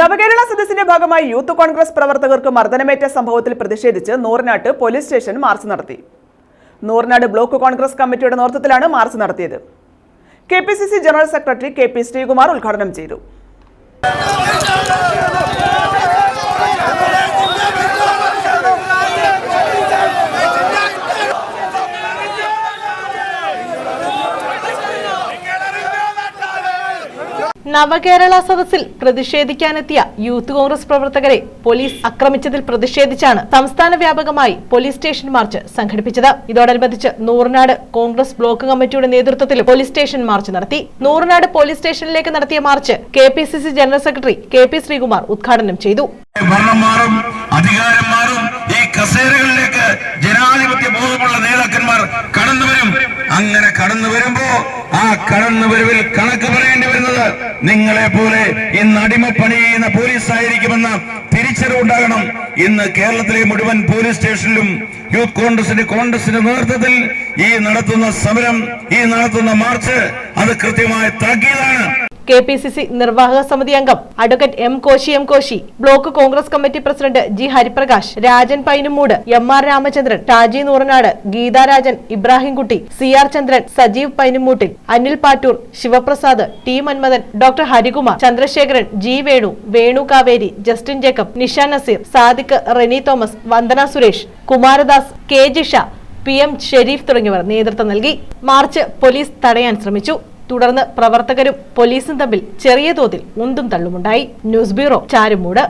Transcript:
നവകേരള സദസ്സിന്റെ ഭാഗമായി യൂത്ത് കോൺഗ്രസ് പ്രവർത്തകർക്ക് മർദ്ദനമേറ്റ സംഭവത്തിൽ പ്രതിഷേധിച്ച് നൂറിനാട്ട് പോലീസ് സ്റ്റേഷൻ മാർച്ച് നടത്തി. നൂറിനാട് ബ്ലോക്ക് കോൺഗ്രസ് കമ്മിറ്റിയുടെ നേതൃത്വത്തിലാണ് മാർച്ച് നടത്തിയത്. K P C C general secretary K P Sreekumar ഉദ്ഘാടനം ചെയ്തു. നവകേരള സദസ്സിൽ പ്രതിഷേധിക്കാനെത്തിയ യൂത്ത് കോൺഗ്രസ് പ്രവർത്തകരെ പോലീസ് ആക്രമിച്ചതിൽ പ്രതിഷേധിച്ചാണ് സംസ്ഥാന വ്യാപകമായി പോലീസ് സ്റ്റേഷൻ മാർച്ച് സംഘടിപ്പിച്ചത്. ഇതോടനുബന്ധിച്ച് നൂറിനാട് കോൺഗ്രസ് ബ്ലോക്ക് കമ്മിറ്റിയുടെ നേതൃത്വത്തിൽ പോലീസ് സ്റ്റേഷൻ മാർച്ച് നടത്തി. നൂറിനാട് പോലീസ് സ്റ്റേഷനിലേക്ക് നടത്തിയ March K general secretary K Sreekumar ഉദ്ഘാടനം ചെയ്തു. ഈ കസേരകളിലേക്ക് നേതാക്കന്മാർ അങ്ങനെ കടന്നു വരുമ്പോ ആ കടന്നു വരവിൽ കണക്ക് വരുന്നത് നിങ്ങളെ പോലെ ഇന്ന് അടിമപ്പണി ചെയ്യുന്ന പോലീസ് ആയിരിക്കുമെന്ന തിരിച്ചറിവുണ്ടാകണം ഇന്ന് കേരളത്തിലെ മുഴുവൻ പോലീസ് സ്റ്റേഷനിലും യൂത്ത് കോൺഗ്രസിന്റെ കോൺഗ്രസിന്റെ നേതൃത്വത്തിൽ ഈ നടത്തുന്ന സമരം ഈ നടത്തുന്ന മാർച്ച് അത് കൃത്യമായ താക്കീതാണ്. കെ പി സി സി നിർവാഹക സമിതി അംഗം advocate M Koshy M Koshy block Congress committee president G Hariprakash Rajan Painumoodu M R Ramachandran Taji Nooranad Geetharajan Ibrahimkutty C R Chandran Sajeev പൈനുമൂട്ടിൽ Anil Pattoor Sivaprasad T Manmadhan doctor Harikumar Chandrasekharan G Venu Venu Kaveri Justin Jacob Nisha Nazeer Sadiq Reni Thomas Vandana Suresh Kumaradas K Jisha P M Sharif തുടങ്ങിയവർ നേതൃത്വം നൽകി. March police തടയാൻ ശ്രമിച്ചു. തുടർന്ന് പ്രവർത്തകരും പോലീസും തമ്മിൽ ചെറിയ തോതിൽ ഉന്തും തള്ളുമുണ്ടായി. News bureau Charummoodu.